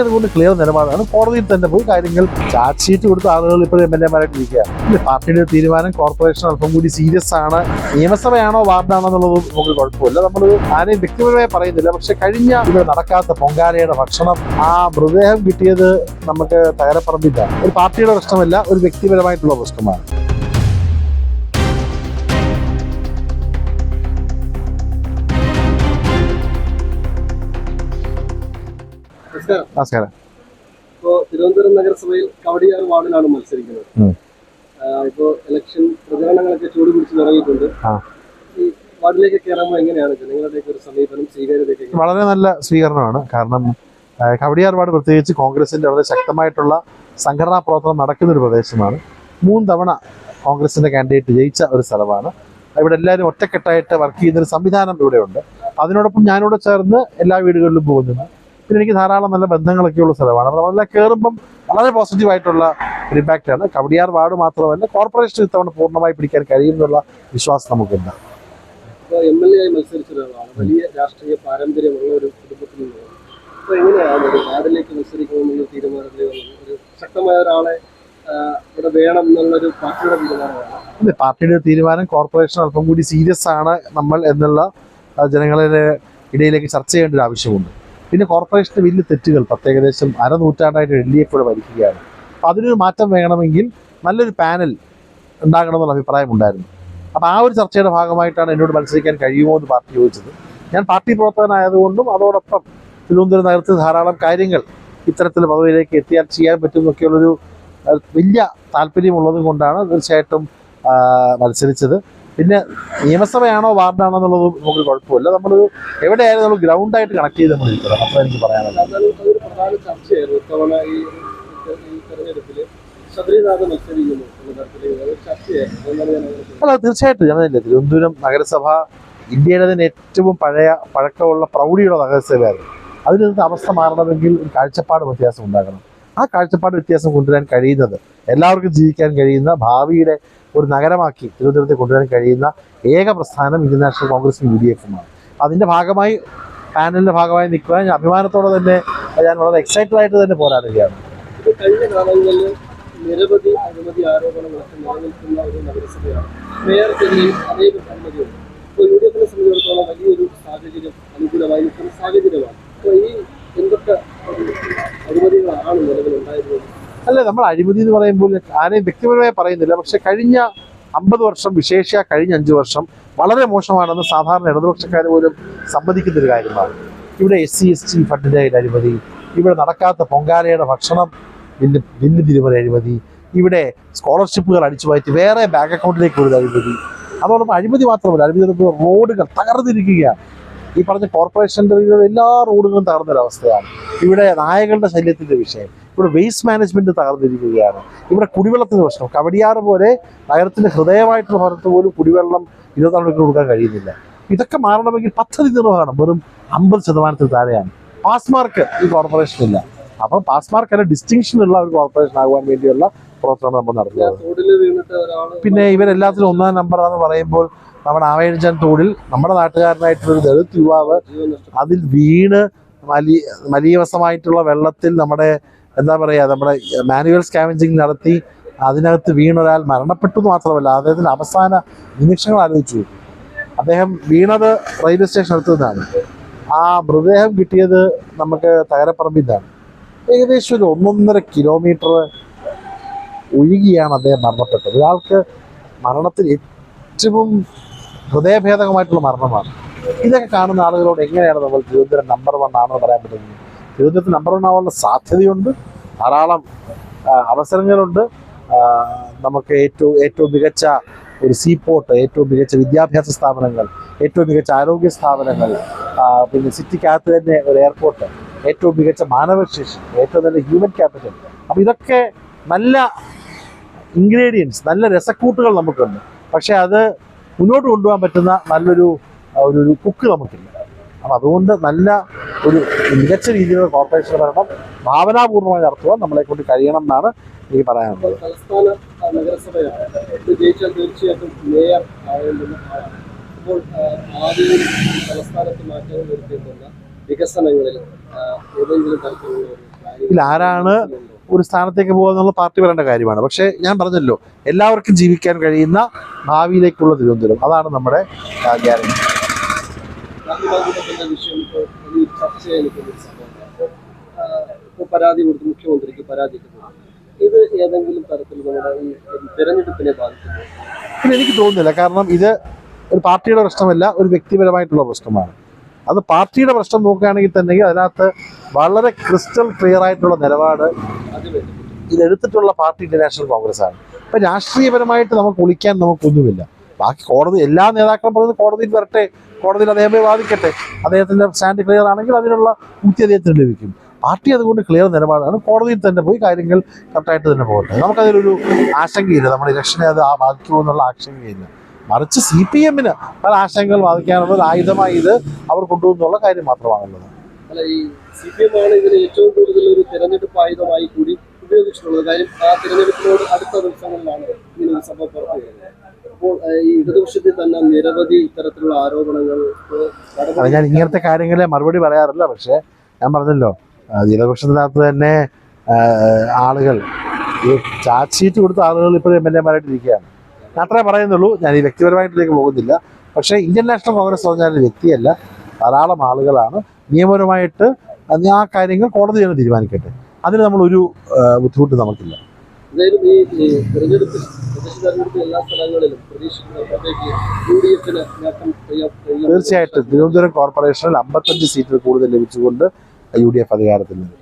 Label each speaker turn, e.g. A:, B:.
A: അതുകൊണ്ട് ക്ലിയർ നിലപാടാണ്. കോടതിയിൽ തന്നെ പോയി കാര്യങ്ങൾ ചാർജ് ഷീറ്റ് കൊടുത്ത ആളുകൾ ഇപ്പോൾ എം എൽ എമാരായിട്ടിരിക്കുകയാണ് പാർട്ടിയുടെ തീരുമാനം കോർപ്പറേഷൻ അല്പം കൂടി സീരിയസ് ആണ്. നിയമസഭയാണോ വാർഡാണോ എന്നുള്ളത് നമുക്ക് കുഴപ്പമില്ല. നമ്മൾ ആരെയും വ്യക്തിപരമായി പറയുന്നില്ല. പക്ഷെ കഴിഞ്ഞ ഇവിടെ നടക്കാത്ത പൊങ്കാലയുടെ ഭക്ഷണം ആ മൃതദേഹം കിട്ടിയത് നമുക്ക് തകരപ്പറമ്പില്ല ഒരു പാർട്ടിയുടെ പ്രശ്നമല്ല ഒരു വ്യക്തിപരമായിട്ടുള്ള പ്രശ്നമാണ്.
B: നമസ്കാരം. ഇപ്പോ തിരുവനന്തപുരം നഗരസഭയിൽ കവടിയാർ വാർഡിലാണ് മത്സരിക്കുന്നത്. ഇപ്പോ ഇലക്ഷൻ പ്രചരണങ്ങളൊക്കെ ചൂട് പിടിച്ച് തുടങ്ങിയിട്ടുണ്ട്. ഈ വാർഡിലേക്ക് കയറുമ്പോൾ എങ്ങനെയാണ് ഒരു സമീപനം സ്വീകാര്യതയൊക്കെ?
A: വളരെ നല്ല സ്വീകരണമാണ്. കാരണം കവടിയാർ വാർഡ് പ്രത്യേകിച്ച് കോൺഗ്രസിന്റെ വളരെ ശക്തമായിട്ടുള്ള സംഘടനാ പ്രവർത്തനം നടക്കുന്ന ഒരു പ്രദേശമാണ്. മൂന്ന് തവണ കോൺഗ്രസിന്റെ കാൻഡിഡേറ്റ് ജയിച്ച ഒരു സ്ഥലമാണ്. ഇവിടെ എല്ലാവരും ഒറ്റക്കെട്ടായിട്ട് വർക്ക് ചെയ്യുന്ന ഒരു സംവിധാനം ഇവിടെയുണ്ട്. അതിനോടൊപ്പം ഞാനിവിടെ ചേർന്ന് എല്ലാ വീടുകളിലും പോകുന്നുണ്ട്. പിന്നെ എനിക്ക് ധാരാളം നല്ല ബന്ധങ്ങളൊക്കെ ഉള്ള സ്ഥലമാണ്. അപ്പോൾ നമ്മളെല്ലാം കയറുമ്പം വളരെ പോസിറ്റീവ് ആയിട്ടുള്ള ഒരു ഇമ്പാക്റ്റ് ആണ് കവടിയാർ വാർഡ് മാത്രമല്ല കോർപ്പറേഷൻ ഇത്തവണ പൂർണമായി പിടിക്കാൻ കഴിയുമെന്നുള്ള വിശ്വാസം നമുക്കുണ്ട്.
B: ഇപ്പോ എം എൽ എ ആയി മത്സരിച്ച ഒരാളാണ്. വലിയ രാഷ്ട്രീയ പാരമ്പര്യമുള്ള ഒരു കുടുംബത്തിൽ നിന്നാണ് അപ്പോൾ എങ്ങനെയാണ് ഒരു വാർഡിലേക്ക് മത്സരിക്കണമെന്നുള്ള തീരുമാനത്തിൽ ഒരു ശക്തമായ ഒരാളെ ഇവിടെ വേണം എന്നുള്ളൊരു പാർട്ടിയുടെ തീരുമാനമാണ്?
A: അതെ പാർട്ടിയുടെ തീരുമാനം കോർപ്പറേഷൻ അല്പം കൂടി സീരിയസ് ആണ് നമ്മൾ എന്നുള്ള ജനങ്ങളുടെ ഇടയിലേക്ക് ചർച്ച ചെയ്യേണ്ട ഒരു ആവശ്യമുണ്ട്. പിന്നെ കോർപ്പറേഷന്റെ വലിയ തെറ്റുകൾ. പ്രത്യേകദേശം അരനൂറ്റാണ്ടായിട്ട് എൽ ഡി എഫ് ഭരിക്കുകയാണ്. അപ്പം അതിനൊരു മാറ്റം വേണമെങ്കിൽ നല്ലൊരു പാനൽ ഉണ്ടാകണമെന്നുള്ള അഭിപ്രായം ഉണ്ടായിരുന്നു. അപ്പം ആ ഒരു ചർച്ചയുടെ ഭാഗമായിട്ടാണ് എന്നോട് മത്സരിക്കാൻ കഴിയുമോ എന്ന് പാർട്ടി ചോദിച്ചത്. ഞാൻ പാർട്ടി പ്രവർത്തകനായതുകൊണ്ടും അതോടൊപ്പം തിരുവനന്തപുരം നഗരത്തിൽ ധാരാളം കാര്യങ്ങൾ ഇത്തരത്തിൽ പദവിയിലേക്ക് എത്തിയാൽ ചെയ്യാൻ പറ്റും എന്നൊക്കെയുള്ളൊരു വലിയ താല്പര്യമുള്ളത് കൊണ്ടാണ് തീർച്ചയായിട്ടും മത്സരിച്ചത്. പിന്നെ നിയമസഭയാണോ വാർഡാണോ എന്നുള്ളത് നമുക്ക് കുഴപ്പമില്ല. നമ്മൾ എവിടെയായാലും നമ്മൾ ഗ്രൗണ്ടായിട്ട് കണക്ട് ചെയ്ത് നമ്മൾ ഇരിക്കണം അപ്പോൾ എനിക്ക് പറയാനുള്ളത്. അല്ല തീർച്ചയായിട്ടും ഞാൻ തിരുവനന്തപുരം നഗരസഭ ഇന്ത്യയുടെ തന്നെ ഏറ്റവും പഴയ പഴക്കമുള്ള പ്രൗഢിയുള്ള നഗരസഭയായിരുന്നു. അതിൽ നിന്ന് അവസ്ഥ മാറണമെങ്കിൽ കാഴ്ചപ്പാട് വ്യത്യാസം ഉണ്ടാകണം. ആ കാഴ്ചപ്പാട് വ്യത്യാസം കൊണ്ടുവരാൻ കഴിയുന്നത് എല്ലാവർക്കും ജീവിക്കാൻ കഴിയുന്ന ഭാവിയുടെ ഒരു നഗരമാക്കി തിരുവനന്തപുരത്തെ കൊണ്ടുവരാൻ കഴിയുന്ന ഏക പ്രസ്ഥാനം ഇന്ത്യൻ നാഷണൽ കോൺഗ്രസും യു ഡി എഫുമാണ് അതിന്റെ ഭാഗമായി പാനലിന്റെ ഭാഗമായി നിൽക്കുവാൻ ഞാൻ അഭിമാനത്തോടെ തന്നെ ഞാൻ വളരെ എക്സൈറ്റഡ് ആയിട്ട് തന്നെ പോരാടുകയാണ്.
B: കഴിഞ്ഞ കാലങ്ങളിൽ നിരവധി അഴിമതി ആരോപണങ്ങളൊക്കെ നിലനിൽക്കുന്ന ഒരു നഗരസഭയാണ് മേയർക്കെതിരെ അതേ അഴിമതിയുണ്ട് ഇപ്പോൾ യു ഡി സംബന്ധിച്ചിടത്തോളം വലിയൊരു സാഹചര്യം അനുകൂലമായി നിൽക്കുന്ന സാഹചര്യമാണ്. അപ്പോൾ ഈ എന്തൊക്കെ അഴിമതികളാണ് നിലവിലുണ്ടായിരുന്നത്.
A: അല്ല നമ്മൾ അഴിമതി എന്ന് പറയുമ്പോൾ ആരെയും വ്യക്തിപരമായി പറയുന്നില്ല. പക്ഷെ കഴിഞ്ഞ അമ്പത് വർഷം വിശേഷ കഴിഞ്ഞ അഞ്ച് വർഷം വളരെ മോശമാണെന്ന് സാധാരണ ഇടതുപക്ഷക്കാർ പോലും സമ്മതിക്കുന്ന ഒരു കാര്യമാണ്. ഇവിടെ എസ് സി എസ് ടി ഫണ്ടിന്റെ അഴിമതി ഇവിടെ നടക്കാത്ത പൊങ്കാലയുടെ ഭക്ഷണം ബില്ല് ബില്ല് തിരുമല അഴിമതി ഇവിടെ സ്കോളർഷിപ്പുകൾ അടിച്ചു മാറ്റി വേറെ ബാങ്ക് അക്കൗണ്ടിലേക്ക് ഒരു അഴിമതി. അതോടൊപ്പം അഴിമതി മാത്രമല്ല അഴിമതി റോഡുകൾ തകർന്നിരിക്കുകയാണ്. ഈ പറഞ്ഞ കോർപ്പറേഷന്റെ എല്ലാ റോഡുകളും തകർന്നൊരവസ്ഥയാണ് ഇവിടെ നായകളുടെ ശല്യത്തിന്റെ വിഷയം. ഇവിടെ വേസ്റ്റ് മാനേജ്മെന്റ് തകർന്നിരിക്കുകയാണ്. ഇവിടെ കുടിവെള്ളത്തിന്റെ പ്രശ്നം. കവടിയാറ് പോലെ നഗരത്തിന്റെ ഹൃദയമായിട്ടുള്ള ഭാഗത്ത് പോലും കുടിവെള്ളം മണിക്കൂർ കൊടുക്കാൻ കഴിയുന്നില്ല. ഇതൊക്കെ മാറണമെങ്കിൽ പദ്ധതി നിർവഹണം വെറും അമ്പത് ശതമാനത്തിൽ താഴെയാണ്. പാസ്മാർക്ക് ഈ കോർപ്പറേഷനില്ല അപ്പം പാസ് മാർക്ക് അല്ല ഡിസ്റ്റിങ്ഷൻ ഉള്ള ഒരു കോർപ്പറേഷൻ ആകുവാൻ വേണ്ടിയുള്ള പ്രവർത്തനം നമ്മൾ നടത്തുന്നത്. പിന്നെ ഇവരെല്ലാത്തിലും ഒന്നാം നമ്പറാന്ന് പറയുമ്പോൾ നമ്മുടെ ആവേശൻ തോടിൽ നമ്മുടെ നാട്ടുകാരനായിട്ടുള്ള ഒരു ദളിത് യുവാവ് അതിൽ വീണ് മലി മലീവസമായിട്ടുള്ള വെള്ളത്തിൽ നമ്മുടെ എന്താ പറയുക നമ്മുടെ മാനുവൽ സ്കാവഞ്ചിങ് നടത്തി അതിനകത്ത് വീണൊരാൾ മരണപ്പെട്ടു മാത്രമല്ല അദ്ദേഹത്തിന് അവസാന നിമിഷങ്ങൾ ആലോചിച്ചു. അദ്ദേഹം വീണത് റെയിൽവേ സ്റ്റേഷൻ അടുത്ത് നിന്നാണ്. ആ മൃതദേഹം കിട്ടിയത് നമുക്ക് തകരപ്പറമ്പിൽ നിന്നാണ്. ഏകദേശം ഒരു ഒന്നൊന്നര കിലോമീറ്റർ ഒഴുകിയാണ് അദ്ദേഹം മരണപ്പെട്ടത്. ഒരാൾക്ക് മരണത്തിൽ ഏറ്റവും ഹൃദയഭേദകമായിട്ടുള്ള മരണമാണ്. ഇതൊക്കെ കാണുന്ന ആളുകളോട് എങ്ങനെയാണ് നമ്മൾ തിരുവനന്തപുരം നമ്പർ വൺ ആണെന്ന് പറയാൻ പറ്റുന്നത്? തിരുവനന്തപുരത്ത് നമ്പർ വൺ ആവാനുള്ള സാധ്യതയുണ്ട്. ധാരാളം അവസരങ്ങളുണ്ട്. നമുക്ക് ഏറ്റവും ഏറ്റവും മികച്ച ഒരു സീപോർട്ട് ഏറ്റവും മികച്ച വിദ്യാഭ്യാസ സ്ഥാപനങ്ങൾ ഏറ്റവും മികച്ച ആരോഗ്യ സ്ഥാപനങ്ങൾ പിന്നെ സിറ്റിക്കകത്ത് തന്നെ ഒരു എയർപോർട്ട് ഏറ്റവും മികച്ച മാനവശേഷി ഏറ്റവും നല്ല ഹ്യൂമൻ ക്യാപിറ്റൽ അപ്പം ഇതൊക്കെ നല്ല ഇൻഗ്രീഡിയൻസ് നല്ല രസക്കൂട്ടുകൾ നമുക്കുണ്ട്. പക്ഷേ അത് മുന്നോട്ട് കൊണ്ടുപോകാൻ പറ്റുന്ന നല്ലൊരു ഒരു കുക്ക് നമുക്കില്ല. അപ്പം അതുകൊണ്ട് നല്ല ഒരു മികച്ച രീതിയിലുള്ള കോർപ്പറേഷൻ ഭരണം ഭാവനാപൂർവമായി നടത്തുവാൻ നമ്മളെ കൊണ്ട് കഴിയണം എന്നാണ് എനിക്ക് പറയാനുള്ളത്.
B: വികസനങ്ങളിൽ ഏതെങ്കിലും തരത്തിലുള്ള
A: ഇതിൽ ആരാണ് ഒരു സ്ഥാനത്തേക്ക് പോകുക എന്നുള്ള പാർട്ടി പറയേണ്ട കാര്യമാണ്. പക്ഷേ ഞാൻ പറഞ്ഞല്ലോ എല്ലാവർക്കും ജീവിക്കാൻ കഴിയുന്ന ഭാവിയിലേക്കുള്ള തിരുവനന്തപുരം. അതാണ് നമ്മുടെ ഗ്യാരണ്ടി.
B: പരാതി കൊടുത്ത് മുഖ്യമന്ത്രിക്ക് പരാതി ഇത് ഏതെങ്കിലും തരത്തിൽ നമ്മുടെ ഈ തെരഞ്ഞെടുപ്പിനെ ബാധിക്കുന്നു?
A: പിന്നെ എനിക്ക് തോന്നുന്നില്ല. കാരണം ഇത് ഒരു പാർട്ടിയുടെ പ്രശ്നമല്ല ഒരു വ്യക്തിപരമായിട്ടുള്ള പ്രശ്നമാണ്. അത് പാർട്ടിയുടെ പ്രശ്നം നോക്കുകയാണെങ്കിൽ തന്നെ അതിനകത്ത് വളരെ ക്രിസ്റ്റൽ ക്ലിയർ ആയിട്ടുള്ള നിലപാട് ഇതെടുത്തിട്ടുള്ള പാർട്ടി നാഷണൽ കോൺഗ്രസ് ആണ് ഇപ്പൊ രാഷ്ട്രീയപരമായിട്ട് നമുക്ക് ഒളിക്കാൻ നമുക്കൊന്നുമില്ല. ബാക്കി കോടതി എല്ലാ നേതാക്കളും പറയുന്നത് കോടതിയിൽ വരട്ടെ കോടതിയിൽ അദ്ദേഹം വാദിക്കട്ടെ അദ്ദേഹത്തിന്റെ സ്റ്റാൻഡ് ക്ലിയർ ആണെങ്കിൽ അതിനുള്ള മുക്തി അദ്ദേഹത്തിന് ലഭിക്കും. പാർട്ടി അതുകൊണ്ട് ക്ലിയർ നിലപാടാണ്. കോടതിയിൽ തന്നെ പോയി കാര്യങ്ങൾ കറക്റ്റായിട്ട് തന്നെ പോകട്ടെ. നമുക്കതിലൊരു ആശങ്കയില്ല. നമ്മുടെ ഇലക്ഷനെ അത് ബാധിക്കുമോ എന്നുള്ള ആശങ്കയില്ല. മറിച്ച് സി പി എമ്മിന് പല ആശങ്കകൾ ബാധിക്കാനുള്ള ഒരു ആയുധമായി ഇത് അവർ കൊണ്ടുവന്നുള്ള കാര്യം മാത്രമാണുള്ളത്.
B: അല്ല ഈ സി പി എം ആണ് ഇതിന് ഏറ്റവും കൂടുതൽ ഒരു തെരഞ്ഞെടുപ്പ് ആയുധമായി കൂടി ഉപയോഗിച്ചിട്ടുള്ളത്. കാര്യം ആ തെരഞ്ഞെടുപ്പിനോട് അടുത്ത ദിവസങ്ങളിലാണ് ഇങ്ങനെ ഒരു സംഭവം പുറത്തു വരുന്നത് അപ്പോൾ ഈ ഇടതുപക്ഷത്തിൽ തന്നെ നിരവധി ഇത്തരത്തിലുള്ള ആരോപണങ്ങൾ
A: അത് ഞാൻ ഇങ്ങനത്തെ കാര്യങ്ങളെ മറുപടി പറയാറില്ല. പക്ഷേ ഞാൻ പറഞ്ഞല്ലോ ഇടതുപക്ഷത്തിനകത്ത് തന്നെ ആളുകൾ ഈ ചാർജ് ഷീറ്റ് കൊടുത്ത ആളുകൾ ഇപ്പോൾ എം എൽ എമാരായിട്ട് ഇരിക്കുകയാണ്. അത്രേ പറയുന്നുള്ളൂ. ഞാൻ ഈ വ്യക്തിപരമായിട്ടിലേക്ക് പോകുന്നില്ല. പക്ഷേ ഇന്ത്യൻ നാഷണൽ കോൺഗ്രസ് പറഞ്ഞാൽ ഒരു വ്യക്തിയല്ല ധാരാളം ആളുകളാണ്. നിയമപരമായിട്ട് ആ കാര്യങ്ങൾ കോടതി തന്നെ തീരുമാനിക്കട്ടെ. അതിന് നമ്മൾ ഒരു ബുദ്ധിമുട്ട് നമുക്കില്ല.
B: എന്തായാലും ഈ തെരഞ്ഞെടുപ്പിൽ തെരഞ്ഞെടുപ്പിൽ എല്ലാ സ്ഥലങ്ങളിലും
A: തീർച്ചയായിട്ടും. തിരുവനന്തപുരം കോർപ്പറേഷനിൽ അമ്പത്തഞ്ച് സീറ്റിൽ കൂടുതൽ ലഭിച്ചുകൊണ്ട് യു ഡി എഫ് അധികാരത്തിൽ വരും